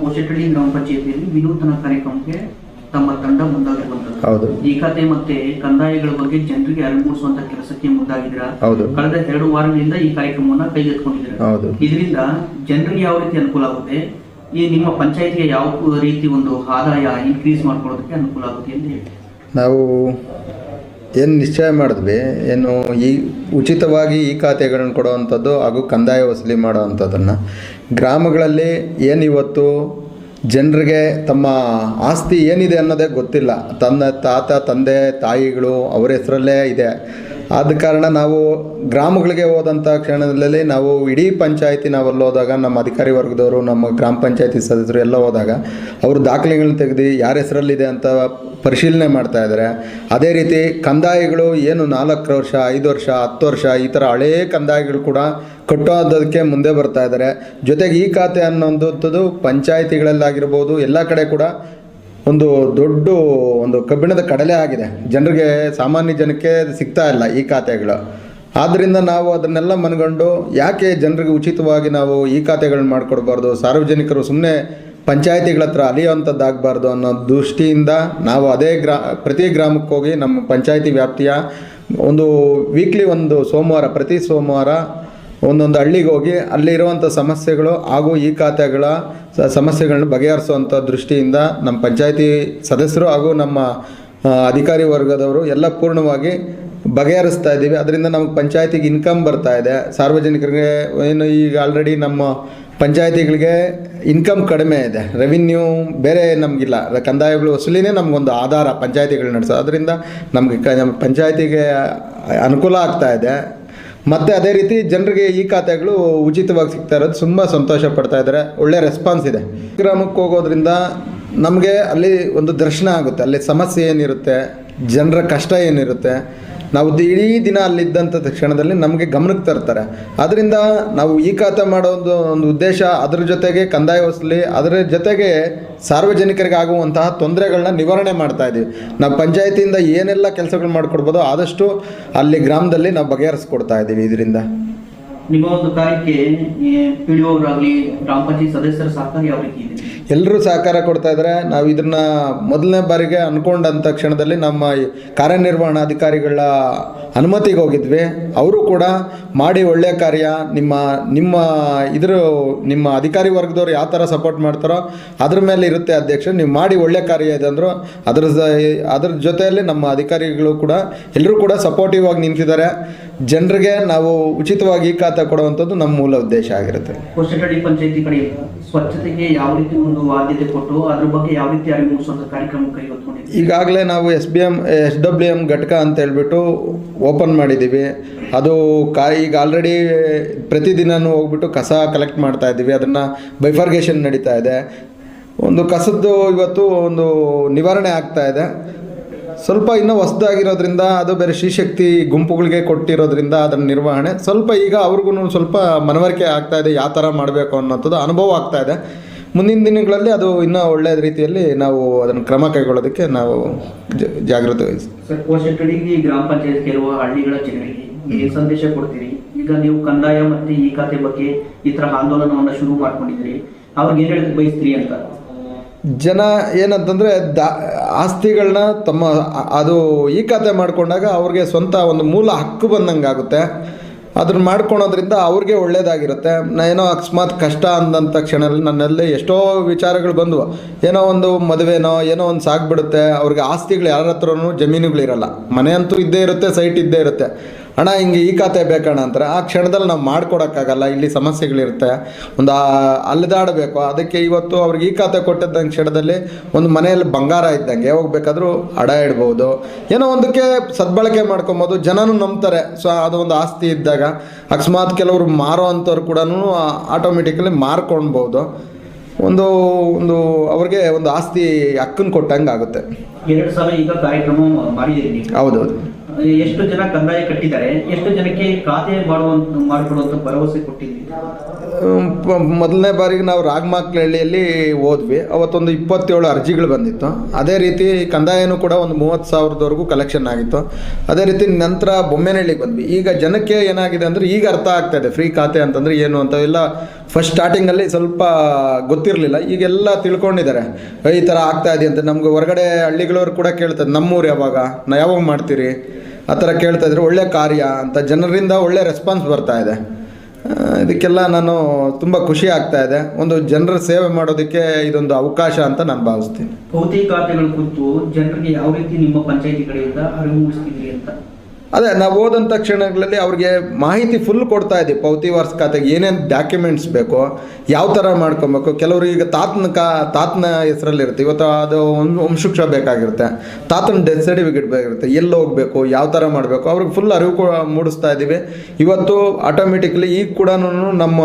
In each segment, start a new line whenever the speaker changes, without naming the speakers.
ಕೋಶೆಟಳ್ಳಿ ಗ್ರಾಮ ಪಂಚಾಯತಿಯಲ್ಲಿ ವಿನೂತನ ಕಾರ್ಯಕ್ರಮಕ್ಕೆ ತಮ್ಮ ತಂಡ ಮುಂದಾಗಿರುವಂತದ್ದು
ಹೌದು.
ಈ ಖಾತೆ ಮತ್ತೆ ಕಂದಾಯಗಳ ಬಗ್ಗೆ ಜನರಿಗೆ ಅರಿವು ಮೂಡಿಸುವಂತ ಕೆಲಸಕ್ಕೆ ಮುಂದಾಗಿದ್ದೀರಾ?
ಹೌದು.
ಕಳೆದ ಎರಡು ವಾರಗಳಿಂದ ಈ ಕಾರ್ಯಕ್ರಮವನ್ನ ಕೈಗೆತ್ತಿಕೊಂಡಿದ್ದೀರಾ?
ಹೌದು.
ಇದರಿಂದ ಜನರಿಗೆ ಯಾವ ರೀತಿ ಅನುಕೂಲ ಆಗುತ್ತೆ? ಈ ನಿಮ್ಮ ಪಂಚಾಯತ್ಗೆ ಯಾವ ರೀತಿ ಒಂದು ಆದಾಯ ಇನ್ಕ್ರೀಸ್ ಮಾಡ್ಕೊಳ್ಳೋದಕ್ಕೆ ಅನುಕೂಲ ಆಗುತ್ತೆ ಅಂತ ಹೇಳಿ.
ನಾವು ಏನು ನಿಶ್ಚಯ ಮಾಡಿದ್ವಿ? ಏನು ಈ ಉಚಿತವಾಗಿ ಈ ಖಾತೆಗಳನ್ನು ಕೊಡುವಂಥದ್ದು ಹಾಗೂ ಕಂದಾಯ ವಸೂಲಿ ಮಾಡುವಂಥದ್ದನ್ನು. ಗ್ರಾಮಗಳಲ್ಲಿ ಏನು ಇವತ್ತು ಜನರಿಗೆ ತಮ್ಮ ಆಸ್ತಿ ಏನಿದೆ ಅನ್ನೋದೇ ಗೊತ್ತಿಲ್ಲ. ತನ್ನ ತಾತ, ತಂದೆ, ತಾಯಿಗಳು ಅವರ ಹೆಸರಲ್ಲೇ ಇದೆ. ಆದ ಕಾರಣ ನಾವು ಗ್ರಾಮಗಳಿಗೆ ಹೋದಂಥ ಕ್ಷಣದಲ್ಲಿ ನಾವು ಇಡೀ ಪಂಚಾಯತಿ ನಾವಲ್ಲಿ ಹೋದಾಗ, ನಮ್ಮ ಅಧಿಕಾರಿ ವರ್ಗದವರು, ನಮ್ಮ ಗ್ರಾಮ ಪಂಚಾಯತಿ ಸದಸ್ಯರು ಎಲ್ಲ ಹೋದಾಗ ಅವರು ದಾಖಲೆಗಳನ್ನ ತೆಗೆದು ಯಾರ ಹೆಸರಲ್ಲಿದೆ ಅಂತ ಪರಿಶೀಲನೆ ಮಾಡ್ತಾ ಇದ್ದಾರೆ ಅದೇ ರೀತಿ ಕಂದಾಯಗಳು ಏನು ನಾಲ್ಕು ವರ್ಷ, ಐದು ವರ್ಷ, ಹತ್ತು ವರ್ಷ ಈ ಥರ ಹಳೇ ಕಂದಾಯಗಳು ಕೂಡ ಕಟ್ಟೋದಕ್ಕೆ ಮುಂದೆ ಬರ್ತಾ ಇದ್ದಾರೆ ಜೊತೆಗೆ ಈ ಖಾತೆ ಅನ್ನೋಂಥದ್ದು ಪಂಚಾಯಿತಿಗಳಲ್ಲಾಗಿರ್ಬೋದು, ಎಲ್ಲ ಕಡೆ ಕೂಡ ಒಂದು ದೊಡ್ಡ ಒಂದು ಕಬ್ಬಿಣದ ಕಡಲೆ ಆಗಿದೆ. ಜನರಿಗೆ ಸಾಮಾನ್ಯ ಜನಕ್ಕೆ ಸಿಗ್ತಾ ಇಲ್ಲ ಈ ಖಾತೆಗಳು. ಆದ್ದರಿಂದ ನಾವು ಅದನ್ನೆಲ್ಲ ಮನಗಂಡು ಯಾಕೆ ಜನರಿಗೆ ಉಚಿತವಾಗಿ ನಾವು ಈ ಖಾತೆಗಳನ್ನ ಮಾಡಿಕೊಡ್ಬಾರ್ದು? ಸಾರ್ವಜನಿಕರು ಸುಮ್ಮನೆ ಪಂಚಾಯತಿಗಳ ಹತ್ರ ಅಲಿಯುವಂಥದ್ದಾಗಬಾರ್ದು ಅನ್ನೋ ದೃಷ್ಟಿಯಿಂದ ನಾವು ಅದೇ ಗ್ರಾ, ಪ್ರತಿ ಗ್ರಾಮಕ್ಕೆ ಹೋಗಿ ನಮ್ಮ ಪಂಚಾಯಿತಿ ವ್ಯಾಪ್ತಿಯ ಒಂದು ವೀಕ್ಲಿ ಒಂದು ಸೋಮವಾರ, ಪ್ರತಿ ಸೋಮವಾರ ಒಂದೊಂದು ಹಳ್ಳಿಗೆ ಹೋಗಿ ಅಲ್ಲಿರುವಂಥ ಸಮಸ್ಯೆಗಳು ಹಾಗೂ ಈ ಖಾತೆಗಳ ಸಮಸ್ಯೆಗಳನ್ನ ಬಗೆಹರಿಸುವಂಥ ದೃಷ್ಟಿಯಿಂದ ನಮ್ಮ ಪಂಚಾಯಿತಿ ಸದಸ್ಯರು ಹಾಗೂ ನಮ್ಮ ಅಧಿಕಾರಿ ವರ್ಗದವರು ಎಲ್ಲ ಪೂರ್ಣವಾಗಿ ಬಗೆಹರಿಸ್ತಾ ಇದ್ದೀವಿ. ಅದರಿಂದ ನಮಗೆ ಪಂಚಾಯತಿಗೆ ಇನ್ಕಮ್ ಬರ್ತಾ ಇದೆ. ಸಾರ್ವಜನಿಕರಿಗೆ ಏನು ಈಗ ಆಲ್ರೆಡಿ ನಮ್ಮ ಪಂಚಾಯತಿಗಳಿಗೆ ಇನ್ಕಮ್ ಕಡಿಮೆ ಇದೆ. ರೆವಿನ್ಯೂ ಬೇರೆ ನಮಗಿಲ್ಲ. ಕಂದಾಯಗಳು ವಸೂಲಿನೇ ನಮಗೊಂದು ಆಧಾರ ಪಂಚಾಯತಿಗಳು ನಡೆಸೋ ಅದರಿಂದ ನಮಗೆ ಕ ಪಂಚಾಯತಿಗೆ ಅನುಕೂಲ ಆಗ್ತಾ ಇದೆ. ಮತ್ತು ಅದೇ ರೀತಿ ಜನರಿಗೆ ಈ ಖಾತೆಗಳು ಉಚಿತವಾಗಿ ಸಿಗ್ತಾ ಇರೋದು ತುಂಬ ಸಂತೋಷ ಪಡ್ತಾ ಇದ್ದಾರೆ. ಒಳ್ಳೆ ರೆಸ್ಪಾನ್ಸ್ ಇದೆ. ಗ್ರಾಮಕ್ಕೆ ಹೋಗೋದ್ರಿಂದ ನಮಗೆ ಅಲ್ಲಿ ಒಂದು ದರ್ಶನ ಆಗುತ್ತೆ. ಅಲ್ಲಿ ಸಮಸ್ಯೆ ಏನಿರುತ್ತೆ, ಜನರ ಕಷ್ಟ ಏನಿರುತ್ತೆ ನಾವು ಇಡೀ ದಿನ ಅಲ್ಲಿದ್ದಂಥ ಕ್ಷಣದಲ್ಲಿ ನಮಗೆ ಗಮನಕ್ಕೆ ತರ್ತಾರೆ. ಅದರಿಂದ ನಾವು ಈ ಖಾತೆ ಮಾಡೋ ಒಂದು ಒಂದು ಉದ್ದೇಶ ಅದರ ಜೊತೆಗೆ ಕಂದಾಯ ವಸೂಲಿ, ಅದರ ಜೊತೆಗೆ ಸಾರ್ವಜನಿಕರಿಗೆ ಆಗುವಂತಹ ತೊಂದರೆಗಳನ್ನ ನಿವಾರಣೆ ಮಾಡ್ತಾ ಇದ್ದೀವಿ. ನಾವು ಪಂಚಾಯತಿಯಿಂದ ಏನೆಲ್ಲ ಕೆಲಸಗಳು ಮಾಡ್ಕೊಡ್ಬೋದು ಆದಷ್ಟು ಅಲ್ಲಿ ಗ್ರಾಮದಲ್ಲಿ ನಾವು ಬಗೆಹರಿಸ್ಕೊಡ್ತಾ ಇದ್ದೀವಿ ಇದರಿಂದ.
ನಿಮ್ಮ ಒಂದು ಕಾರ್ಯಕ್ಕೆ ಪಿ ಡಿ ಗ್ರಾಮ ಪಂಚಾಯತ್ ಸದಸ್ಯರ ಸಹಕಾರ ಯಾವ ರೀತಿ ಇದೆ?
ಎಲ್ಲರೂ ಸಹಕಾರ ಕೊಡ್ತಾ ಇದ್ದಾರೆ ನಾವು ಇದನ್ನು ಮೊದಲನೇ ಬಾರಿಗೆ ಅಂದ್ಕೊಂಡಂಥ ಕ್ಷಣದಲ್ಲಿ ನಮ್ಮ ಕಾರ್ಯನಿರ್ವಹಣಾಧಿಕಾರಿಗಳ ಅನುಮತಿಗೆ ಹೋಗಿದ್ವಿ. ಅವರು ಕೂಡ ಮಾಡಿ ಒಳ್ಳೆಯ ಕಾರ್ಯ. ನಿಮ್ಮ ನಿಮ್ಮ ಇದ್ರ, ನಿಮ್ಮ ಅಧಿಕಾರಿ ವರ್ಗದವ್ರು ಯಾವ ಥರ ಸಪೋರ್ಟ್ ಮಾಡ್ತಾರೋ ಅದ್ರ ಮೇಲೆ ಇರುತ್ತೆ ಅಧ್ಯಕ್ಷ. ನೀವು ಮಾಡಿ ಒಳ್ಳೆಯ ಕಾರ್ಯ ಇದೆ ಅಂದರು ಅದ್ರ ಅದ್ರ ಜೊತೆಯಲ್ಲಿ ನಮ್ಮ ಅಧಿಕಾರಿಗಳು ಕೂಡ ಎಲ್ಲರೂ ಕೂಡ ಸಪೋರ್ಟಿವ್ ಆಗಿ ನಿಂತಿದ್ದಾರೆ. ಜನರಿಗೆ ನಾವು ಉಚಿತವಾಗಿ ಖಾತ ಕೊಡುವಂಥದ್ದು ನಮ್ಮ ಮೂಲ ಉದ್ದೇಶ ಆಗಿರುತ್ತೆ.
ಸ್ವಚ್ಛತೆಗೆ ಯಾವ ರೀತಿ ಒಂದು ಆದ್ಯತೆ ಕೊಟ್ಟು ಅದ್ರ ಬಗ್ಗೆ ಯಾವ ರೀತಿ ಅರಿವು ಮೂಡಿಸುವಂತ ಕಾರ್ಯಕ್ರಮ ಕೈಗೆತ್ತಿಕೊಂಡಿದ್ದೀವಿ
ಈಗಾಗಲೇ ನಾವು S B M S W M ಘಟಕ ಅಂತ ಹೇಳ್ಬಿಟ್ಟು ಓಪನ್ ಮಾಡಿದ್ದೀವಿ. ಅದು ಕಾ, ಈಗ ಆಲ್ರೆಡಿ ಪ್ರತಿದಿನವೂ ಹೋಗ್ಬಿಟ್ಟು ಕಸ ಕಲೆಕ್ಟ್ ಮಾಡ್ತಾ ಇದ್ದೀವಿ. ಅದನ್ನು ಬೈಫರ್ಗೇಷನ್ ನಡೀತಾ ಇದೆ. ಒಂದು ಕಸದ್ದು ಇವತ್ತು ಒಂದು ನಿವಾರಣೆ ಆಗ್ತಾ ಇದೆ. ಸ್ವಲ್ಪ ಇನ್ನೂ ಹೊಸದಾಗಿರೋದ್ರಿಂದ ಅದು ಬೇರೆ ಶ್ರೀಶಕ್ತಿ ಗುಂಪುಗಳಿಗೆ ಕೊಟ್ಟಿರೋದ್ರಿಂದ ಅದರ ನಿರ್ವಹಣೆ. ಸ್ವಲ್ಪ ಈಗ ಅವ್ರಿಗೂ ಸ್ವಲ್ಪ ಮನವರಿಕೆ ಆಗ್ತಾ ಇದೆ ಯಾವ ಥರ ಮಾಡಬೇಕು ಅನ್ನೋಂಥದ್ದು ಅನುಭವ ಆಗ್ತಾ ಇದೆ. ಮುಂದಿನ ದಿನಗಳಲ್ಲಿ ಅದು ಇನ್ನೂ ಒಳ್ಳೆಯ ರೀತಿಯಲ್ಲಿ ನಾವು ಅದನ್ನು ಕ್ರಮ ಕೈಗೊಳ್ಳೋದಕ್ಕೆ ನಾವು ಜಾಗೃತ ವಹಿಸ್ತೀವಿ
ಗ್ರಾಮ ಪಂಚಾಯತ್ ಕೆಲವು ಹಳ್ಳಿಗಳ ಜನರಿಗೆ ಏನ್ ಸಂದೇಶ ಕೊಡ್ತೀರಿ. ಈಗ ನೀವು ಕಂದಾಯ ಮತ್ತೆ ಈ ಖಾತೆ ಬಗ್ಗೆ ಈ ತರ ಆಂದೋಲನವನ್ನು ಶುರು ಮಾಡ್ಕೊಂಡಿದ್ದೀರಿ. ಅವ್ರಿಗೆ ಏನ್ ಬಯಸ್ತೀರಿ ಅಂತ?
ಜನ ಏನಂತಂದರೆ ದಾ ಆಸ್ತಿಗಳನ್ನ ತಮ್ಮ, ಅದು ಈ ಖಾತೆ ಮಾಡಿಕೊಂಡಾಗ ಅವ್ರಿಗೆ ಸ್ವಂತ ಒಂದು ಮೂಲ ಹಕ್ಕು ಬಂದಂಗೆ ಆಗುತ್ತೆ. ಅದನ್ನ ಮಾಡ್ಕೊಳೋದ್ರಿಂದ ಅವ್ರಿಗೆ ಒಳ್ಳೇದಾಗಿರುತ್ತೆ. ನಾ, ಏನೋ ಅಕಸ್ಮಾತ್ ಕಷ್ಟ ಅಂದಂಥ ಕ್ಷಣದಲ್ಲಿ ನನ್ನಲ್ಲಿ ಎಷ್ಟೋ ವಿಚಾರಗಳು ಬಂದವು. ಏನೋ ಒಂದು ಮದುವೆನೋ, ಏನೋ ಒಂದು ಸಾಗ್ಬಿಡುತ್ತೆ. ಅವ್ರಿಗೆ ಆಸ್ತಿಗಳು ಯಾರ ಹತ್ರನೂ ಜಮೀನುಗಳಿರಲ್ಲ. ಮನೆ ಅಂತೂ ಇದ್ದೇ ಇರುತ್ತೆ, ಸೈಟ್ ಇದ್ದೇ ಇರುತ್ತೆ. ಅಣ್ಣ ಹಿಂಗೆ ಈ ಖಾತೆ ಬೇಕಣ್ಣ ಅಂತಾರೆ. ಆ ಕ್ಷಣದಲ್ಲಿ ನಾವು ಮಾಡ್ಕೊಡೋಕ್ಕಾಗಲ್ಲ ಇಲ್ಲಿ ಸಮಸ್ಯೆಗಳಿರುತ್ತೆ. ಒಂದು ಅಲ್ಲದಾಡಬೇಕು ಅಲೆದಾಡಬೇಕು ಅದಕ್ಕೆ ಇವತ್ತು ಅವ್ರಿಗೆ ಈ ಖಾತೆ ಕೊಟ್ಟಿದ್ದಂಗೆ ಕ್ಷಣದಲ್ಲಿ ಒಂದು ಮನೆಯಲ್ಲಿ ಬಂಗಾರ ಇದ್ದಂಗೆ ಯಾವಾಗ ಬೇಕಾದರೂ ಅಡ ಇಡ್ಬೋದು. ಏನೋ ಒಂದಕ್ಕೆ ಸದ್ಬಳಕೆ ಮಾಡ್ಕೊಬೋದು. ಜನನೂ ನಂಬ್ತಾರೆ. ಸೊ ಅದು ಒಂದು ಆಸ್ತಿ ಇದ್ದಾಗ ಅಕಸ್ಮಾತ್ ಕೆಲವರು ಮಾರೋ ಅಂಥವ್ರು ಕೂಡ ಆಟೋಮೆಟಿಕಲಿ ಮಾರ್ಕೊಳ್ಬೋದು ಒಂದು ಒಂದು ಅವ್ರಿಗೆ ಒಂದು ಆಸ್ತಿ ಹಕ್ಕನ್ನು ಕೊಟ್ಟಂಗೆ ಆಗುತ್ತೆ ಹೌದೌದು.
ಎಷ್ಟು ಜನ ಕಂದಾಯ ಕಟ್ಟಿದ್ದಾರೆ, ಎಷ್ಟು ಜನಕ್ಕೆ ಖಾತೆ ಮಾಡುವಂತ ಮಾಡಿಕೊಡುವಂತ ಭರವಸೆ
ಕೊಟ್ಟಿದ್ವಿ ಮೊದಲನೇ ಬಾರಿಗೆ ನಾವು ರಾಗಮಾಕ್ಲಹಳ್ಳಿಯಲ್ಲಿ ಹೋದ್ವಿ. ಅವತ್ತೊಂದು ಇಪ್ಪತ್ತೇಳು ಅರ್ಜಿಗಳು ಬಂದಿತ್ತು. ಅದೇ ರೀತಿ ಕಂದಾಯನೂ ಕೂಡ ಒಂದು ಮೂವತ್ತು ಸಾವಿರದವರೆಗೂ ಕಲೆಕ್ಷನ್ ಆಗಿತ್ತು. ಅದೇ ರೀತಿ ನಂತರ ಬೊಮ್ಮೆನಹಳ್ಳಿಗೆ ಬಂದ್ವಿ. ಈಗ ಜನಕ್ಕೆ ಏನಾಗಿದೆ ಅಂದರೆ ಈಗ ಅರ್ಥ ಆಗ್ತಾ ಇದೆ ಫ್ರೀ ಖಾತೆ ಅಂತಂದರೆ ಏನು ಅಂತ. ಎಲ್ಲ ಫಸ್ಟ್ ಸ್ಟಾರ್ಟಿಂಗಲ್ಲಿ ಸ್ವಲ್ಪ ಗೊತ್ತಿರಲಿಲ್ಲ. ಈಗೆಲ್ಲ ತಿಳ್ಕೊಂಡಿದ್ದಾರೆ. ಈ ಥರ ಆಗ್ತಾ ಇದೆ ಅಂತ ನಮ್ಗೆ ಹೊರಗಡೆ ಹಳ್ಳಿಗಳವ್ರು ಕೂಡ ಕೇಳ್ತಾರೆ, ನಮ್ಮೂರು ಯಾವಾಗ? ನಾ ಯಾವಾಗ ಮಾಡ್ತೀರಿ? ಆ ಥರ ಕೇಳ್ತಾ ಇದ್ರೆ. ಒಳ್ಳೆ ಕಾರ್ಯ ಅಂತ. ಜನರಿಂದ ಒಳ್ಳೆ ರೆಸ್ಪಾನ್ಸ್ ಬರ್ತಾ ಇದೆ. ಇದಕ್ಕೆಲ್ಲ ನಾನು ತುಂಬ ಖುಷಿ ಆಗ್ತಾ ಇದೆ. ಒಂದು ಜನರ ಸೇವೆ ಮಾಡೋದಕ್ಕೆ ಇದೊಂದು ಅವಕಾಶ ಅಂತ ನಾನು ಭಾವಿಸ್ತೀನಿ.
ಭೌತಿಕ ಖಾತೆಗಳ ಕುರಿತು ಜನರಿಗೆ ಯಾವ ರೀತಿ ನಿಮ್ಮ ಪಂಚಾಯತಿ ಕಡೆಯಿಂದ ಅರಿವು ಮೂಡಿಸ್ತಿದ್ರಿ
ಅದೇ, ನಾವು ಹೋದಂಥ ಕ್ಷಣಗಳಲ್ಲಿ ಅವ್ರಿಗೆ ಮಾಹಿತಿ ಫುಲ್ ಕೊಡ್ತಾ ಇದ್ದೀವಿ ಪೌತಿ ವಾರ್ಸ್ ಖಾತೆಗೆ ಏನೇನು ಡಾಕ್ಯುಮೆಂಟ್ಸ್ ಬೇಕು, ಯಾವ ಥರ ಮಾಡ್ಕೊಬೇಕು. ಕೆಲವರು ಈಗ ತಾತನ ಕಾ, ತಾತನ ಹೆಸರಲ್ಲಿರುತ್ತೆ ಇವತ್ತು ಅದು ಒಂದು ವಂಶವೃಕ್ಷ ಬೇಕಾಗಿರುತ್ತೆ. ತಾತನ ಡೆತ್ ಸರ್ಟಿಫಿಕೇಟ್ ಬೇಕಾಗಿರುತ್ತೆ. ಎಲ್ಲಿ ಹೋಗಬೇಕು, ಯಾವ ಥರ ಮಾಡಬೇಕು, ಅವ್ರಿಗೆ ಫುಲ್ ಅರಿವು ಮೂಡಿಸ್ತಾ ಇದ್ದೀವಿ. ಇವತ್ತು ಆಟೋಮೆಟಿಕ್ಲಿ ಈಗ ಕೂಡ ನಮ್ಮ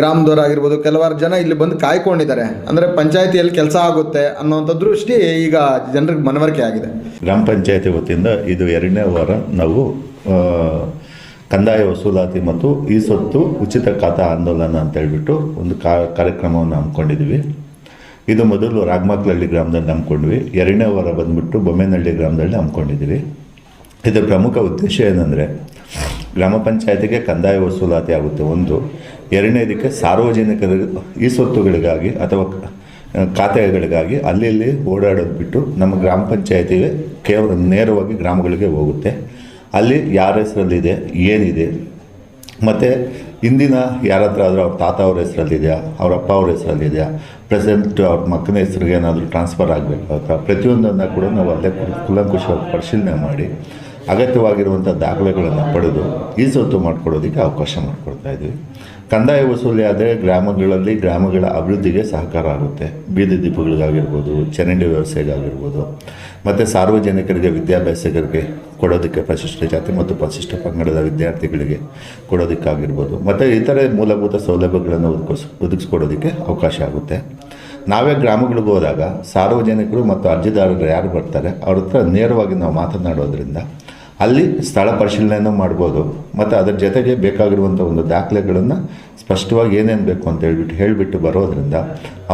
ಗ್ರಾಮದವರಾಗಿರ್ಬೋದು ಕೆಲವಾರು ಜನ ಇಲ್ಲಿ ಬಂದು ಕಾಯ್ಕೊಂಡಿದ್ದಾರೆ. ಅಂದರೆ ಪಂಚಾಯತಿಯಲ್ಲಿ ಕೆಲಸ ಆಗುತ್ತೆ ಅನ್ನೋಂಥ ದೃಷ್ಟಿ ಈಗ ಜನರಿಗೆ ಮನವರಿಕೆ ಆಗಿದೆ.
ಗ್ರಾಮ ಪಂಚಾಯತಿ ವತಿಯಿಂದ ಇದು ಎರಡನೇ ವಾರ ನಾವು ಕಂದಾಯ ವಸೂಲಾತಿ ಮತ್ತು ಈ ಸೊತ್ತು ಉಚಿತ ಖಾತಾ ಆಂದೋಲನ ಅಂತ ಹೇಳ್ಬಿಟ್ಟು ಒಂದು ಕಾರ್ಯಕ್ರಮವನ್ನು ಹಮ್ಮಿಕೊಂಡಿದ್ವಿ ಇದು ಮೊದಲು ರಾಗಮಕ್ಲಹಳ್ಳಿ ಗ್ರಾಮದಲ್ಲಿ ಹಮ್ಮಿಕೊಂಡ್ವಿ. ಎರಡನೇ ವಾರ ಬಂದ್ಬಿಟ್ಟು ಬೊಮ್ಮೆನಹಳ್ಳಿ ಗ್ರಾಮದಲ್ಲಿ ಹಮ್ಮಿಕೊಂಡಿದ್ದೀವಿ. ಇದರ ಪ್ರಮುಖ ಉದ್ದೇಶ ಏನಂದರೆ, ಗ್ರಾಮ ಪಂಚಾಯತಿಗೆ ಕಂದಾಯ ವಸೂಲಾತಿ ಆಗುತ್ತೆ ಒಂದು. ಎರಡನೇದಕ್ಕೆ ಸಾರ್ವಜನಿಕರ ಈ ಸೊತ್ತುಗಳಿಗಾಗಿ ಅಥವಾ ಖಾತೆಗಳಿಗಾಗಿ ಅಲ್ಲಿ ಓಡಾಡೋದು ಬಿಟ್ಟು ನಮ್ಮ ಗ್ರಾಮ ಪಂಚಾಯತಿಗೆ ಕೇವಲ ನೇರವಾಗಿ ಗ್ರಾಮಗಳಿಗೆ ಹೋಗುತ್ತೆ. ಅಲ್ಲಿ ಯಾರ ಹೆಸರಲ್ಲಿದೆ, ಏನಿದೆ, ಮತ್ತು ಇಂದಿನ ಯಾರ ಹತ್ರ ಆದರೂ ಅವ್ರ ತಾತ ಅವ್ರ ಹೆಸರಲ್ಲಿದೆಯಾ, ಅವ್ರ ಅಪ್ಪ ಅವ್ರ ಹೆಸರಲ್ಲಿದೆಯಾ, ಪ್ರೆಸೆಂಟ್ ಅವ್ರ ಮಕ್ಕನ ಹೆಸರಿಗೆ ಏನಾದರೂ ಟ್ರಾನ್ಸ್ಫರ್ ಆಗಬೇಕು ಅಥವಾ ಪ್ರತಿಯೊಂದನ್ನು ಕೂಡ ನಾವು ಅಲ್ಲೇ ಕುಲಂಕುಷವಾಗಿ ಪರಿಶೀಲನೆ ಮಾಡಿ ಅಗತ್ಯವಾಗಿರುವಂಥ ದಾಖಲೆಗಳನ್ನು ಪಡೆದು ಈ ಸೊತ್ತು ಮಾಡಿಕೊಡೋದಕ್ಕೆ ಅವಕಾಶ ಮಾಡಿಕೊಡ್ತಾ ಇದ್ವಿ. ಕಂದಾಯ ವಸೂಲಿ ಆದರೆ ಗ್ರಾಮಗಳಲ್ಲಿ ಗ್ರಾಮಗಳ ಅಭಿವೃದ್ಧಿಗೆ ಸಹಕಾರ ಆಗುತ್ತೆ. ಬೀದಿ ದೀಪಗಳಿಗಾಗಿರ್ಬೋದು, ಚರಂಡಿ ವ್ಯವಸ್ಥೆಗಾಗಿರ್ಬೋದು. ಮತ್ತು ಸಾರ್ವಜನಿಕರಿಗೆ ವಿದ್ಯಾಭ್ಯಾಸಕರಿಗೆ ಕೊಡೋದಕ್ಕೆ ಪರಿಶಿಷ್ಟ ಜಾತಿ ಮತ್ತು ಪರಿಶಿಷ್ಟ ಪಂಗಡದ ವಿದ್ಯಾರ್ಥಿಗಳಿಗೆ ಕೊಡೋದಕ್ಕಾಗಿರ್ಬೋದು. ಮತ್ತು ಇತರೆ ಮೂಲಭೂತ ಸೌಲಭ್ಯಗಳನ್ನು ಒದಗಿಸ್, ಒದಗಿಸ್ಕೊಡೋದಕ್ಕೆ ಅವಕಾಶ ಆಗುತ್ತೆ. ನಾವೇ ಗ್ರಾಮಗಳಿಗೆ ಹೋದಾಗ ಸಾರ್ವಜನಿಕರು ಮತ್ತು ಅರ್ಜಿದಾರರು ಯಾರು ಬರ್ತಾರೆ, ಅವ್ರ ಹತ್ರ ನೇರವಾಗಿ ನಾವು ಮಾತನಾಡೋದ್ರಿಂದ ಅಲ್ಲಿ ಸ್ಥಳ ಪರಿಶೀಲನೆಯನ್ನು ಮಾಡ್ಬೋದು. ಮತ್ತು ಅದರ ಜೊತೆಗೆ ಬೇಕಾಗಿರುವಂಥ ಒಂದು ದಾಖಲೆಗಳನ್ನು ಸ್ಪಷ್ಟವಾಗಿ ಏನೇನು ಬೇಕು ಅಂತ ಹೇಳ್ಬಿಟ್ಟು ಹೇಳಿಬಿಟ್ಟು ಬರೋದರಿಂದ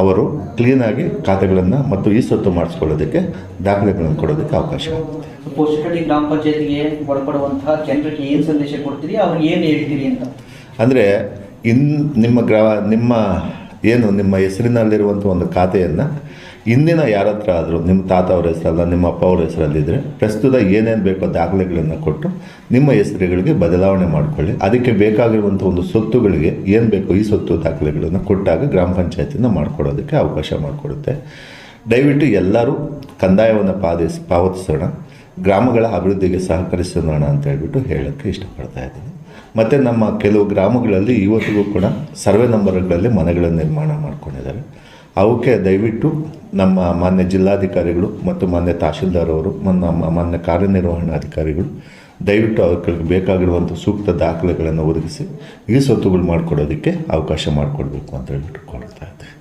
ಅವರು ಕ್ಲೀನಾಗಿ ಖಾತೆಗಳನ್ನು ಮತ್ತು ಈ ಸೊತ್ತು ಮಾಡಿಸ್ಕೊಳ್ಳೋದಕ್ಕೆ ದಾಖಲೆಗಳನ್ನು ಕೊಡೋದಕ್ಕೆ ಅವಕಾಶ. ಆಗುತ್ತೆ
ಗ್ರಾಮ ಪಂಚಾಯತಿಗೆ ಒಳಪಡುವಂತಹ ಜನರಿಗೆ ಏನು ಸಂದೇಶ ಕೊಡ್ತೀರಿ? ಅವ್ರಿಗೆ ಏನು ಹೇಳ್ತೀರಿ ಅಂತ?
ಅಂದರೆ ಇನ್ ನಿಮ್ಮ ಗ್ರಾ ನಿಮ್ಮ ಏನು ನಿಮ್ಮ ಹೆಸರಿನಲ್ಲಿರುವಂಥ ಒಂದು ಖಾತೆಯನ್ನು ಇಂದಿನ ಯಾರ ಹತ್ರ ಆದರೂ, ನಿಮ್ಮ ತಾತ ಅವ್ರ ಹೆಸರಲ್ಲ, ನಿಮ್ಮ ಅಪ್ಪ ಅವ್ರ ಹೆಸರಲ್ಲಿದ್ದರೆ ಪ್ರಸ್ತುತ ಏನೇನು ಬೇಕೋ ದಾಖಲೆಗಳನ್ನು ಕೊಟ್ಟು ನಿಮ್ಮ ಹೆಸರುಗಳಿಗೆ ಬದಲಾವಣೆ ಮಾಡಿಕೊಳ್ಳಿ. ಅದಕ್ಕೆ ಬೇಕಾಗಿರುವಂಥ ಒಂದು ಸೊತ್ತುಗಳಿಗೆ ಏನು ಬೇಕೋ ಈ ಸೊತ್ತು ದಾಖಲೆಗಳನ್ನು ಕೊಟ್ಟಾಗ ಗ್ರಾಮ ಪಂಚಾಯತಿನ ಮಾಡಿಕೊಡೋದಕ್ಕೆ ಅವಕಾಶ ಮಾಡಿಕೊಡುತ್ತೆ. ದಯವಿಟ್ಟು ಎಲ್ಲರೂ ಕಂದಾಯವನ್ನು ಪಾದಿಸಿ, ಪಾವತಿಸೋಣ. ಗ್ರಾಮಗಳ ಅಭಿವೃದ್ಧಿಗೆ ಸಹಕರಿಸೋಣ ಅಂತ ಹೇಳ್ಬಿಟ್ಟು ಹೇಳೋಕ್ಕೆ ಇಷ್ಟಪಡ್ತಾ ಇದ್ದೀನಿ. ಮತ್ತು ನಮ್ಮ ಕೆಲವು ಗ್ರಾಮಗಳಲ್ಲಿ ಇವತ್ತಿಗೂ ಕೂಡ ಸರ್ವೆ ನಂಬರ್ಗಳಲ್ಲಿ ಮನೆಗಳ ನಿರ್ಮಾಣ ಮಾಡ್ಕೊಂಡಿದ್ದಾರೆ. ಅವಕ್ಕೆ ದಯವಿಟ್ಟು ನಮ್ಮ ಮಾನ್ಯ ಜಿಲ್ಲಾಧಿಕಾರಿಗಳು ಮತ್ತು ಮಾನ್ಯ ತಹಶೀಲ್ದಾರ್ ಅವರು ನಮ್ಮ ಮಾನ್ಯ ಕಾರ್ಯನಿರ್ವಹಣಾಧಿಕಾರಿಗಳು ದಯವಿಟ್ಟು ಅವುಗಳಿಗೆ ಬೇಕಾಗಿರುವಂಥ ಸೂಕ್ತ ದಾಖಲೆಗಳನ್ನು ಒದಗಿಸಿ ಈ ಸ್ವತ್ತುಗಳು ಮಾಡಿಕೊಡೋದಕ್ಕೆ ಅವಕಾಶ ಮಾಡಿಕೊಡ್ಬೇಕು ಅಂತ ಹೇಳ್ಬಿಟ್ಟು ಕೊಡ್ತಾ ಇದ್ದೆ